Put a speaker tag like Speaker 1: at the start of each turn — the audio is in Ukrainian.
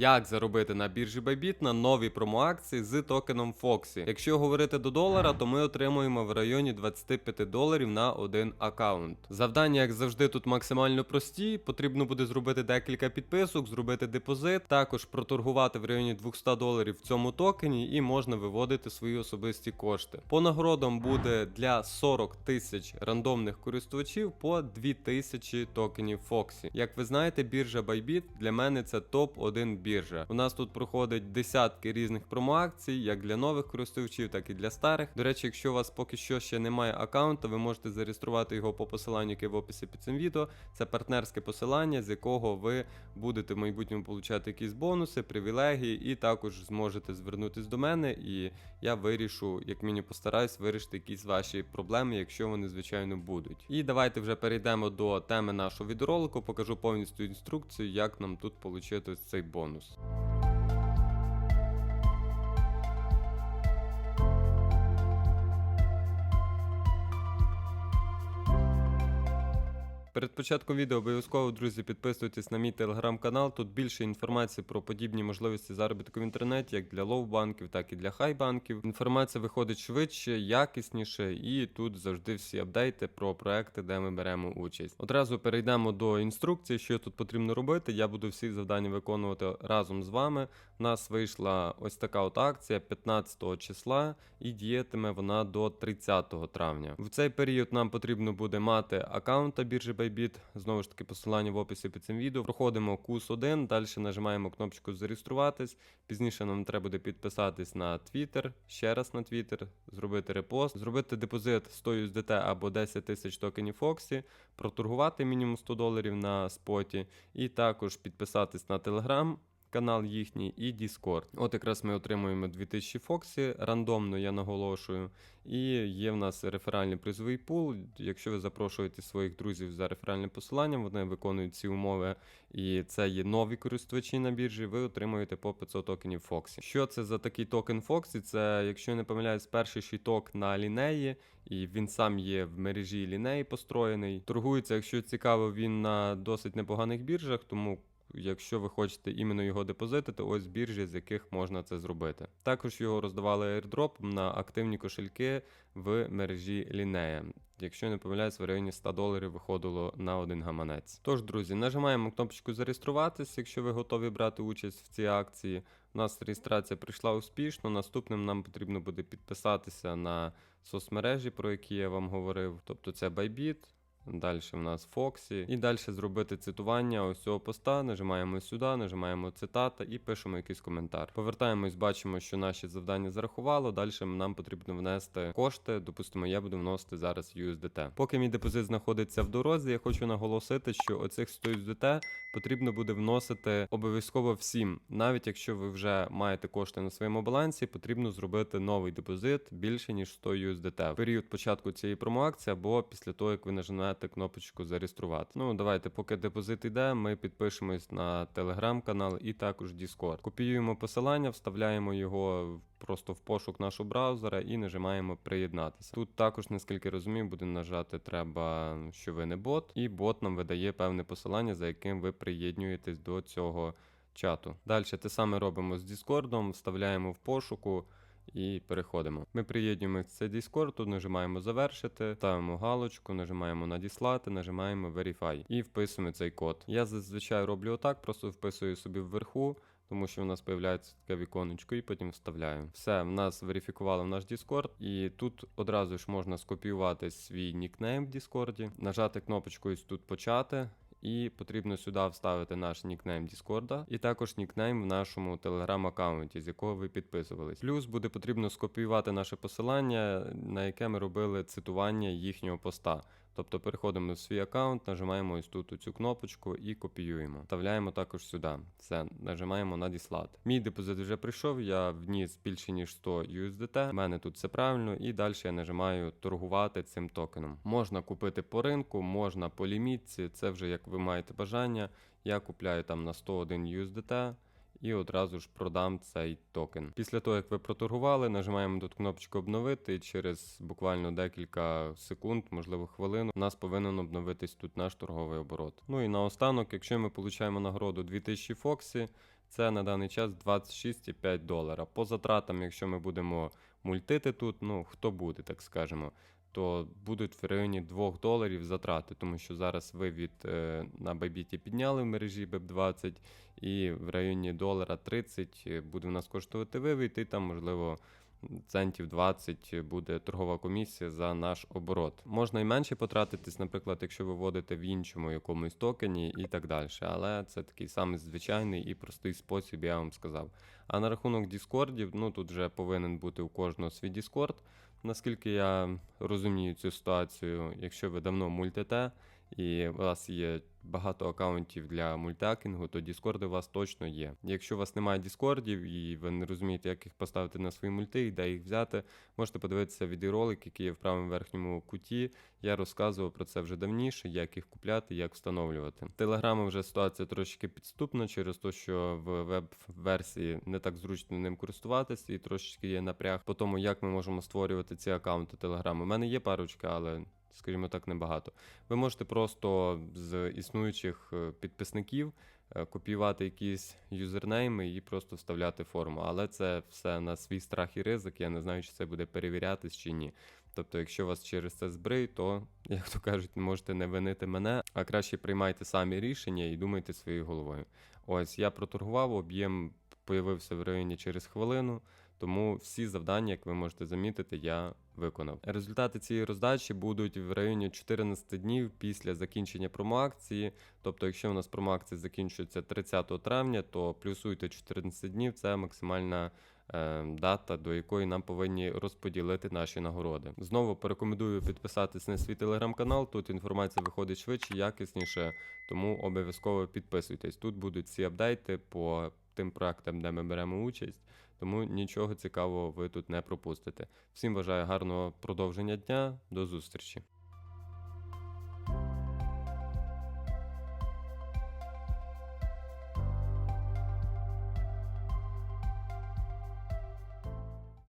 Speaker 1: Як заробити на біржі Bybit на нові промоакції з токеном Foxy. Якщо говорити до долара, то ми отримуємо в районі 25 доларів на один аккаунт. Завдання, як завжди, тут максимально прості. Потрібно буде зробити декілька підписок, зробити депозит, також проторгувати в районі 200 доларів в цьому токені, і можна виводити свої особисті кошти. По нагородам буде для 40 тисяч рандомних користувачів по 2000 токенів Foxy. Як ви знаєте, біржа Bybit для мене це топ-1 біржа. У нас тут проходить десятки різних промоакцій, як для нових користувачів, так і для старих. До речі, якщо у вас поки що ще немає аккаунта, ви можете зареєструвати його по посиланню, яке в описі під цим відео. Це партнерське посилання, з якого ви будете в майбутньому получати якісь бонуси, привілегії, і також зможете звернутись до мене, і я вирішу, як мінімум постараюсь вирішити якісь ваші проблеми, якщо вони звичайно будуть. І давайте вже перейдемо до теми нашого відеоролику. Покажу повністю інструкцію, як нам тут отримати цей бонус. News. Перед початком відео обов'язково, друзі, підписуйтесь на мій телеграм-канал. Тут більше інформації про подібні можливості заробітку в інтернеті, як для лоу-банків, так і для хай-банків. Інформація виходить швидше, якісніше, і тут завжди всі апдейти про проекти, де ми беремо участь. Одразу перейдемо до інструкції, що тут потрібно робити. Я буду всі завдання виконувати разом з вами. У нас вийшла ось така от акція 15 числа, і діятиме вона до 30 травня. В цей період нам потрібно буде мати аккаунта біржі Bybit. Знову ж таки, посилання в описі під цим відео. Проходимо курс 1, далі нажимаємо кнопочку зареєструватись. Пізніше нам треба буде підписатись на Twitter, ще раз на Twitter, зробити репост, зробити депозит 100 USDT або 10 тисяч токенів Foxy, проторгувати мінімум 100 доларів на споті, і також підписатись на Telegram. Канал їхній і Discord. От якраз ми отримуємо 2000 Фоксі, рандомно я наголошую. І є в нас реферальний призовий пул. Якщо ви запрошуєте своїх друзів за реферальним посиланням, вони виконують ці умови, і це є нові користувачі на біржі, ви отримуєте по 500 токенів Фоксі. Що це за такий токен Фоксі? Це, якщо я не помиляюсь, перший щиток на лінеї, і він сам є в мережі лінеї построєний. Торгується, якщо цікаво, він на досить непоганих біржах, тому. Якщо ви хочете іменно його депозитити, ось біржі, з яких можна це зробити. Також його роздавали airdrop на активні кошельки в мережі Лінея. Якщо не помиляюсь, в районі 100 доларів виходило на один гаманець. Тож, друзі, нажимаємо кнопочку зареєструватись, якщо ви готові брати участь в цій акції. У нас реєстрація прийшла успішно. Наступним нам потрібно буде підписатися на соцмережі, про які я вам говорив. Тобто це Bybit. Далі в нас Фоксі. І далі зробити цитування ось цього поста. Нажимаємо сюди, нажимаємо цитата і пишемо якийсь коментар. Повертаємось, бачимо, що наші завдання зарахувало. Далі нам потрібно внести кошти. Допустимо, я буду вносити зараз USDT. Поки мій депозит знаходиться в дорозі, я хочу наголосити, що оцих 100 USDT потрібно буде вносити обов'язково всім. Навіть якщо ви вже маєте кошти на своєму балансі, потрібно зробити новий депозит більше ніж 100 USDT в період початку цієї промоакції або після того, як ви нажмете кнопочку зареєструвати. Ну давайте, поки депозит йде, ми підпишемось на телеграм-канал і також Discord. Копіюємо посилання, вставляємо його просто в пошук нашого браузера і нажимаємо приєднатися. Тут також, наскільки розумію, буде нажати треба, що ви не бот, і бот нам видає певне посилання, за яким ви приєднуєтесь до цього чату. Далі те саме робимо з Discord, вставляємо в пошуку. І переходимо. Ми приєднуємо цей Discord, тут нажимаємо завершити, ставимо галочку, нажимаємо надіслати, нажимаємо Verify і вписуємо цей код. Я зазвичай роблю отак, просто вписую собі вверху, тому що в нас появляється таке віконечко, і потім вставляю. Все, в нас верифікували в наш Discord, і тут одразу ж можна скопіювати свій нікнейм в Discord, нажати кнопочку ось тут почати. І потрібно сюди вставити наш нікнейм Діскорда, і також нікнейм в нашому телеграм-аккаунті, з якого ви підписувались. Плюс буде потрібно скопіювати наше посилання, на яке ми робили цитування їхнього поста. Тобто переходимо в свій аккаунт, нажимаємо ось тут цю кнопочку і копіюємо. Вставляємо також сюди. Все, нажимаємо надіслати. Мій депозит вже прийшов, я вніс більше ніж 100 USDT. У мене тут все правильно, і далі я нажимаю торгувати цим токеном. Можна купити по ринку, можна по лімітці, це вже як ви маєте бажання. Я купляю там на 101 USDT і одразу ж продам цей токен. Після того, як ви проторгували, нажимаємо тут кнопочку обновити, і через буквально декілька секунд, можливо хвилину, у нас повинен обновитись тут наш торговий оборот. Ну і наостанок, якщо ми получаємо нагороду 2000 Фоксі, Це на даний час 26,5 долара. По затратам, якщо ми будемо мультити тут, ну хто буде, так скажемо, то будуть в районі 2 доларів затрати, тому що зараз вивід е, на Bybit підняли в мережі BEP20, і в районі долара 30 буде в нас коштувати вивід, і там, можливо, центів 20 буде торгова комісія за наш оборот. Можна і менше потратитись, наприклад, якщо ви вводите в іншому якомусь токені і так далі. Але це такий самий звичайний і простий спосіб, я вам сказав. А на рахунок Діскордів, ну тут вже повинен бути у кожного свій Діскорд. Наскільки я розумію цю ситуацію, якщо ви давно мультите і у вас є багато акаунтів для мультакінгу, то Діскорди у вас точно є. Якщо у вас немає Діскордів і ви не розумієте, як їх поставити на свої мульти і де їх взяти, можете подивитися відеоролик, який є в правому верхньому куті. Я розказував про це вже давніше, як їх купляти, як встановлювати. Телеграмом вже ситуація трошки підступна через те, що в веб-версії не так зручно ним користуватися, і трошечки є напряг по тому, як ми можемо створювати ці акаунти Телеграму. У мене є парочка, але. Скажімо так, небагато. Ви можете просто з існуючих е, підписників е, копіювати якісь юзернейми і просто вставляти форму. Але це все на свій страх і ризик. Я не знаю, чи це буде перевірятись чи ні. Тобто, якщо вас через це збрий, то, як то кажуть, можете не винити мене, а краще приймайте самі рішення і думайте своєю головою. Ось я проторгував, об'єм появився в районі через хвилину. Тому всі завдання, як ви можете замітити, я виконав. Результати цієї роздачі будуть в районі 14 днів після закінчення промоакції. Тобто, якщо у нас промоакція закінчується 30 травня, то плюсуйте 14 днів це максимальна е, дата, до якої нам повинні розподілити наші нагороди. Знову порекомендую підписатись на свій телеграм-канал. Тут інформація виходить швидше, якісніше, тому обов'язково підписуйтесь. Тут будуть всі апдейти по тим проектам, де ми беремо участь. Тому нічого цікавого ви тут не пропустите. Всім бажаю гарного продовження дня. До зустрічі!